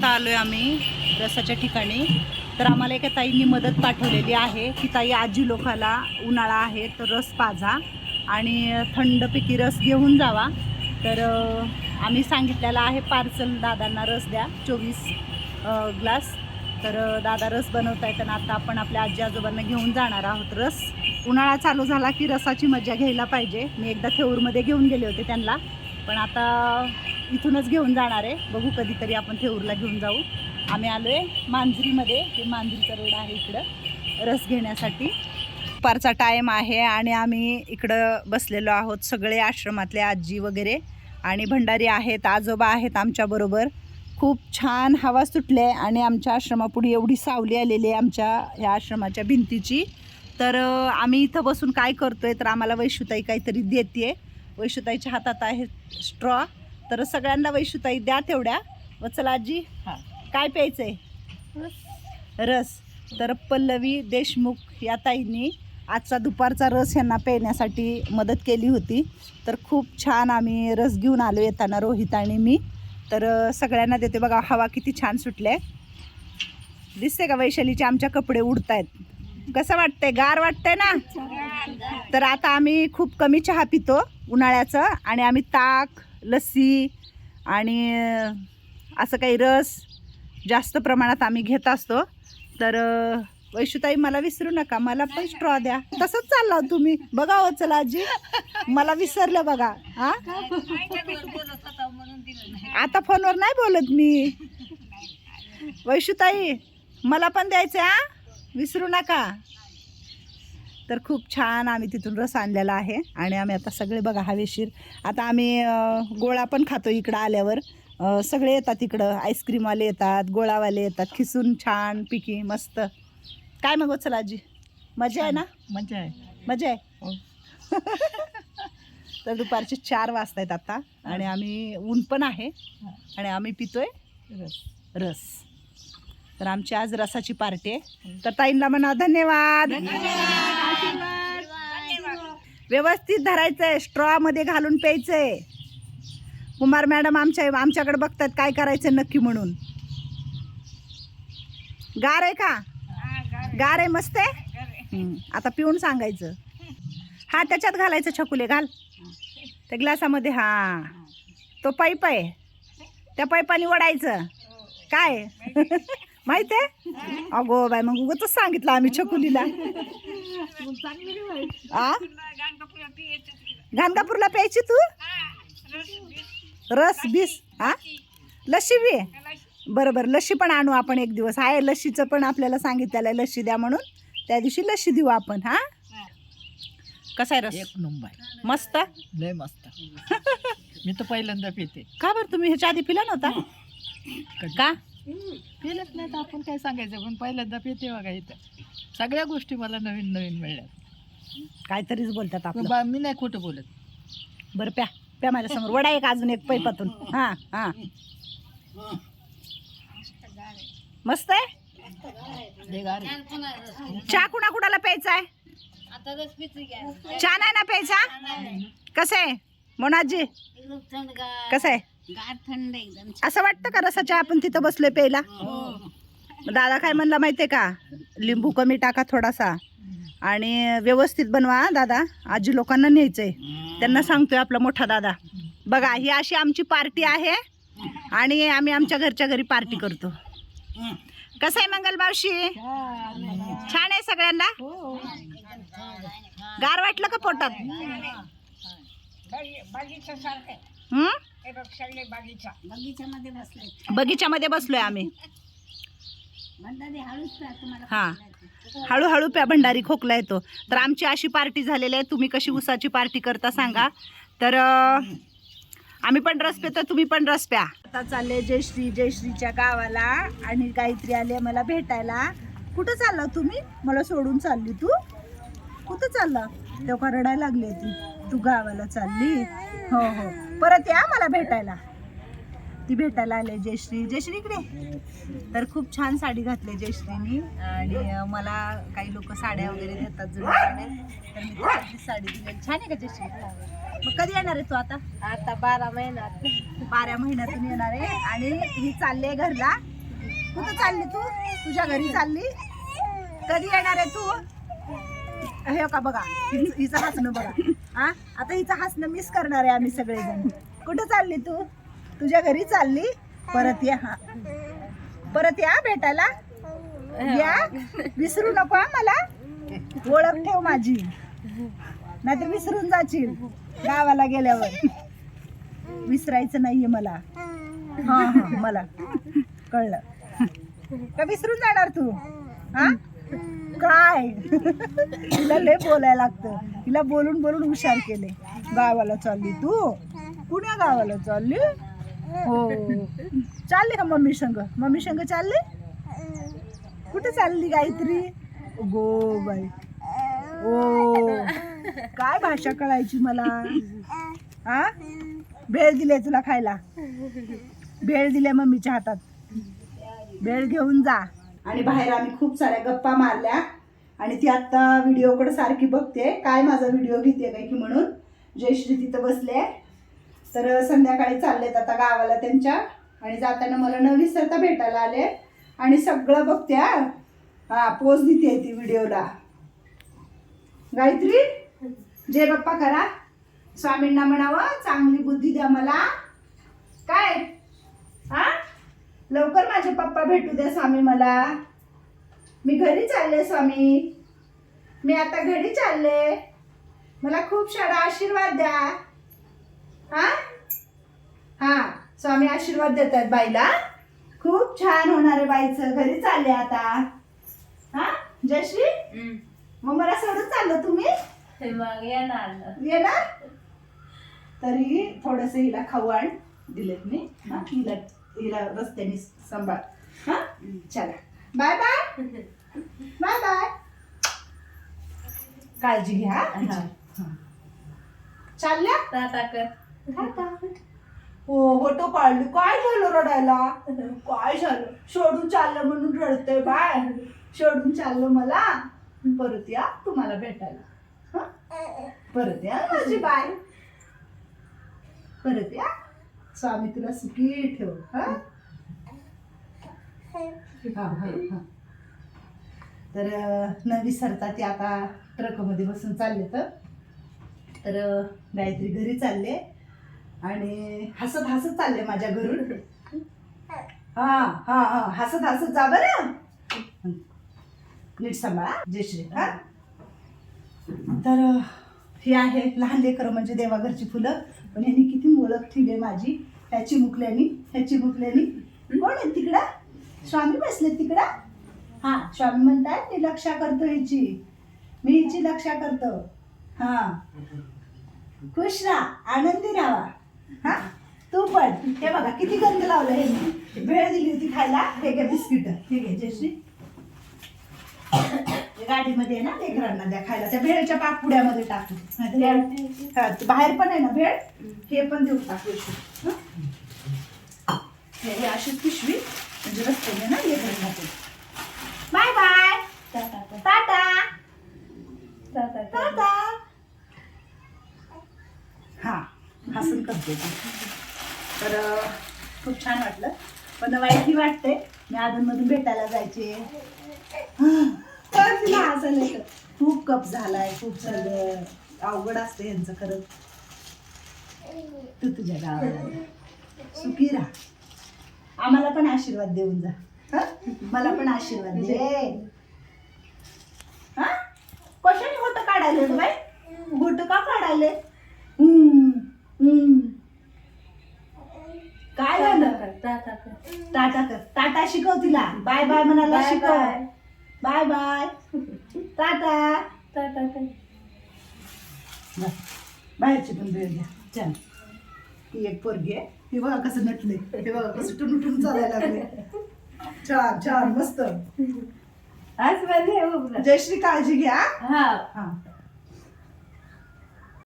आत्ता आलोय आम्ही रसाच्या ठिकाणी. तर आम्हाला एका ताईंनी मदत पाठवलेली आहे की ताई आजी लोकाला उन्हाळा आहे तर रस पाजा आणि थंडपैकी रस घेऊन जावा. तर आम्ही सांगितलेला आहे पार्सल दादांना रस द्या चोवीस ग्लास. तर दादा रस बनवत आहेत आणि आता आपण आपल्या आजी आजोबांना घेऊन जाणार आहोत रस. उन्हाळा चालू झाला की रसाची मजा घ्यायला पाहिजे. मी एकदा थेऊरमध्ये घेऊन गेले होते त्यांना. पण आता इथूनच घेऊन जाणार आहे. बघू कधीतरी आपण थेऊरला घेऊन जाऊ. आम्ही आलो आहे मांजरीमध्ये. हे मांजरीचा रोड आहे इकडं. रस घेण्यासाठी. दुपारचा टाईम आहे आणि आम्ही इकडं बसलेलो आहोत सगळे आश्रमातले आजी वगैरे. आणि भंडारी आहेत आजोबा आहेत आमच्याबरोबर खूप छान हवा सुटले आणि आमच्या आश्रमापुढे एवढी सावली आलेली आहे आमच्या ह्या आश्रमाच्या भिंतीची. तर आम्ही इथं बसून काय करतो आहे तर आम्हाला वैशुताई काहीतरी देते वैशुताईच्या हातात आहे स्ट्रॉ तर सगळ्यांना वैशुताई द्या तेवढ्या. व चला आजी काय प्यायचंय? रस. तर पल्लवी देशमुख या ताईंनी आजचा दुपारचा रस यांना पेण्यासाठी मदत केली होती. तर खूप छान आम्ही रस घेऊन आलो येताना रोहित आणि मी. तर सगळ्यांना देते. बघा हवा किती छान सुटले दिसते का वैशालीचे? आमच्या कपडे उडतायत. कसं वाटतंय? गार वाटतंय ना? तर आता आम्ही खूप कमी चहा पितो उन्हाळ्याचं आणि आम्ही ताक लस्सी आणि असं काही रस जास्त प्रमाणात आम्ही घेत असतो. तर वैशुताई मला विसरू नका. मला पण स्ट्रॉ द्या. तसंच चालला तुम्ही. बघा हो चला आजी. मला विसरलं बघा. हा? आता फोनवर नाही बोलत मी. वैशुताई मला पण द्यायचं हा? विसरू नका. तर खूप छान आम्ही तिथून रस आणलेला आहे. आणि आम्ही आता सगळे बघा हवेशीर आता आम्ही गोळा पण खातो इकडं आल्यावर. सगळे येतात इकडं आईस्क्रीमवाले येतात गोळावाले येतात. खिसून छान पिकी मस्त. काय मग चला आजी? मजा आहे ना? मजा आहे. मजा आहे? हो. तर दुपारचे चार वाजता आहेत आता आणि आम्ही ऊन पण आहे. आणि आम्ही पितोय रस. रस. तर आमची आज रसाची पार्टी आहे. तर ताईंना म्हणा धन्यवाद. व्यवस्थित धरायचंय स्ट्रॉ मध्ये घालून प्यायचंय. कुमार मॅडम आमच्या आमच्याकडे बघतात काय करायचं नक्की म्हणून. गार आहे का? गार आहे मस्त आहे? आता पिऊन सांगायचं. हा त्याच्यात घालायचं छकुले घाल. त्या ग्लासामध्ये हा. तो पाईप आहे त्या पाईपाने वडायचं काय? माहीत आहे? अगो बाय मग उगतच सांगितलं आम्ही छकुलीला. आ? गाणगापूरला प्यायची तू? रस बीस हा लस्सी बी बरं बरं लस्सी पण आणू आपण एक दिवस. आहे लस्सीचं पण आपल्याला सांगितलेलं आहे लस्सी द्या म्हणून. त्या दिवशी लस्सी देऊ आपण हा? कसा आहे रस? एक नंबर मस्त? लय मस्त. मी तर पहिल्यांदा पिते. का बरं तुम्ही ह्याच्या आधी पिला नव्हता? का? पिलंच नाही तर आपण काय सांगायचं? पण पहिल्यांदा पिते बघा इथं. सगळ्या गोष्टी मला नवीन नवीन मिळल्या. काहीतरीच बोलतात आपलं. बा- मी नाही खोटं बोलत. बरं प्या. प्या माझ्यासमोर. वडा एक अजून एक पैपातून. हा हा. मस्त आहे? लय गार आहे. चहा कुणा कुणाला प्यायचा आहे? चहा नाही ना प्यायचा? कसं आहे? मोनाजी? कसं आहे? गार थंड एकदम असं वाटतं का रसाच्या आपण तिथं बसलोय प्यायला? दादा काय म्हणला माहितीये का? लिंबू कमी टाका थोडासा. आणि व्यवस्थित बनवा हा दादा. आजी लोकांना न्यायचंय. त्यांना सांगतोय आपला मोठा दादा. बघा ही अशी आमची पार्टी आहे. आणि आम्ही आमच्या घरच्या घरी पार्टी करतो. कसं आहे मंगल मावशी? छान आहे सगळ्यांना? गार वाटलं का पोटात? हं? बगीच्यामध्ये बसले बगीच्यामध्ये बसलोय आम्ही. म्हणतात हळूच प्या तुम्हाला हा. हळूहळू प्या भंडारी खोकला येतो. तर आमची अशी पार्टी झालेली आहे. तुम्ही कशी उसाची पार्टी करता सांगा. तर आम्ही पण रस पितो तुम्ही पण रस प्या. आता चालले जयश्री जयश्रीच्या गावाला आणि गायत्री आले मला भेटायला. कुठं चालला तुम्ही? मला सोडून चालली तू. कुठं चालला? तेव्हा रडायला लागली ती तू गावाला चालली? हो हो. परत या मला भेटायला. ती भेटायला आले जयश्री. जयश्री इकडे तर खूप छान साडी घातली जयश्रीनी. आणि मला काही लोक साड्या वगैरे देतात जुन्या साड्या तर मी साडी दिली छान आहे का जयश्री? मग कधी येणार आहे तू आता? आता बारा महिन्यात बारा महिन्यातून येणार आहे. आणि ही चालली आहे घरला. कुठं चालली तू? तुझ्या घरी चालली? कधी येणार आहे तू? हे हो का बघा हिच- हिचं हसणं बघा. हा? आता हिचं हसणं मिस करणार आहे आम्ही सगळेजण. कुठं चालली तू? तुझ्या घरी चालली? परत या हा. परत या भेटायला? या? विसरू नको हा मला? ओळख ठेव माझी. नाहीतर विसरून जाशील गावाला गेल्यावर. विसरायचं नाहीये मला. हा हा मला. कळलं. का विसरून जाणार तू? हा? काय? तिला लय बोलायला लागतं. तिला बोलून बोलून हुशार केले. गावाला चालली तू? पुण्या गावाला चालली? हो. चालली का मम्मी संग? मम्मी संग चालली? कुठे चालली गायत्री? Go by. ओ. काय भाषा कळायची मला? हा भेळ दिले तुला खायला? भेळ दिल्या मम्मीच्या हातात. भेळ घेऊन जा. आणि बाहेर आम्ही खूप साऱ्या गप्पा मारल्या. आणि ती आता व्हिडिओकडे सारखी बघते. काय माझा व्हिडिओ घेते काय की म्हणून. जयश्री तिथं बसले. तर संध्याकाळी चाललेत आता गावाला त्यांच्या. आणि जाताना मला न विसरता भेटायला आले. आणि सगळं बघते हा. हा पोच देते ती व्हिडिओला. गायत्री जय बाप्पा करा. स्वामींना म्हणावं चांगली बुद्धी द्या मला. काय? हा? लवकर माझे पप्पा भेटू द्या स्वामी मला. मी घरी चालले स्वामी. मी आता घरी चालले. मला खूप सारा आशीर्वाद द्या. हा? हा स्वामी आशीर्वाद देत आहेत बाईला. खूप छान होणार आहे बाईचं. घरी चालले आता. हा? जयश्री? मग मला सोडून चाललं तुम्ही? मग येणार येणार? तरी थोडस हिला खाऊ आण. दिलेत मी. हा, हिला हिला रस्त्याने सांभाळ. हा? चला. बाय बाय बाय बाय काळजी घ्या हा. चालल्या? टाटा कर. हो होतो काढली. काय झालं रडायला? काय झालं? सोडून चाललं म्हणून रडतोय बाय सोडून चाललं मला. परत या तुम्हाला भेटायला. हं? परत या माझी बाय. परत या. स्वामी तुला सुखी ठेव. हा, हा, हा. तर नवी न विसरता ते आता ट्रकमध्ये बसून चालले तर. तर गायत्री घरी चालले आणि हसत हसत चालले माझ्या घरून. हा हा हा. हसत हसत जा बरं. नीट सांभाळा जयश्री हा. तर हे आहे लहान लेकरं म्हणजे देवाघरची फुलं. पण यांनी किती ओळख ठेवली आहे माझी. ह्याची मुकल्यानी ह्याची मुकल्यानी. कोण आहे तिकडं? स्वामी बसले तिकडं? हा. स्वामी म्हणतात मी लक्षा करतो हिची. मी हिची लक्षा करतो. हा. खुश राहा आनंदी राहा. हा? तू पण. हे बघा किती गंध लावलं हे. मी भेळ दिली होती खायला. हे घे बिस्किट. हे घे जयश्री. गाडीमध्ये आहे ना लेकरांना द्या खायला. त्या भेळच्या पाकपुड्यामध्ये टाकू बाहेर पण आहे ना भेळ? हे पण देऊ टाकू हं? हे अशीच पिशवी म्हणजे रस्त्याने ना लेकरांना ते बाय बाय. टाटा टाटा. हा हसून करते. तर खूप छान वाटलं. पण वाईटही वाटते मी अधूनमधून भेटायला जायचे. तर तिला हसायला येतं. खूप कप झालाय खूप झालं. अवघड असते यांचं खरं. तू तुझ्या गावाला. सुखी राहा. आम्हाला पण आशीर्वाद देऊन जा. हं? मला पण आशीर्वाद दे. हा? कशाने होतं काढायले बाई? होतं का काढायले? हम्म, हम्म. काय झालं? टाटा कर. टाटा शिकव तिला. बाय बाय म्हणाला Bye शिकव. bye. Bye bye. Tata. Tata. बाहेरची पण वेळ घ्या छान ती एक पोरगी आहे. ती बघा कसं नटले हे बघा कसं टुन टुन चालायला लागले छान छान मस्त. आज मध्ये जयश्री काळजी घ्या. हा. हा.